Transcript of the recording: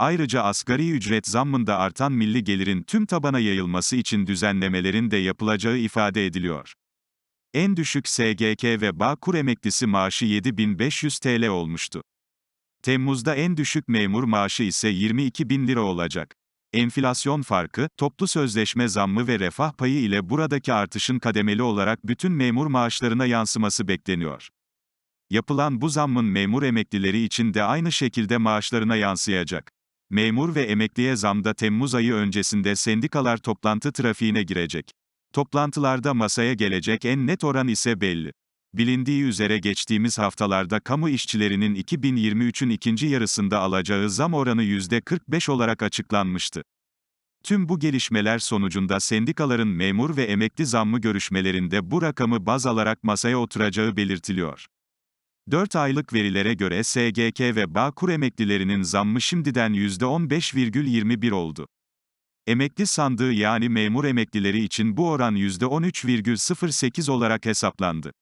Ayrıca asgari ücret zammında artan milli gelirin tüm tabana yayılması için düzenlemelerin de yapılacağı ifade ediliyor. En düşük SGK ve Bağkur emeklisi maaşı 7500 TL olmuştu. Temmuz'da en düşük memur maaşı ise 22 bin lira olacak. Enflasyon farkı, toplu sözleşme zammı ve refah payı ile buradaki artışın kademeli olarak bütün memur maaşlarına yansıması bekleniyor. Yapılan bu zammın memur emeklileri için de aynı şekilde maaşlarına yansıyacak. Memur ve emekliye zamda Temmuz ayı öncesinde sendikalar toplantı trafiğine girecek. Toplantılarda masaya gelecek en net oran ise belli. Bilindiği üzere geçtiğimiz haftalarda kamu işçilerinin 2023'ün ikinci yarısında alacağı zam oranı %45 olarak açıklanmıştı. Tüm bu gelişmeler sonucunda sendikaların memur ve emekli zammı görüşmelerinde bu rakamı baz alarak masaya oturacağı belirtiliyor. 4 aylık verilere göre SGK ve Bağkur emeklilerinin zammı şimdiden %15,21 oldu. Emekli sandığı yani memur emeklileri için bu oran %13,08 olarak hesaplandı.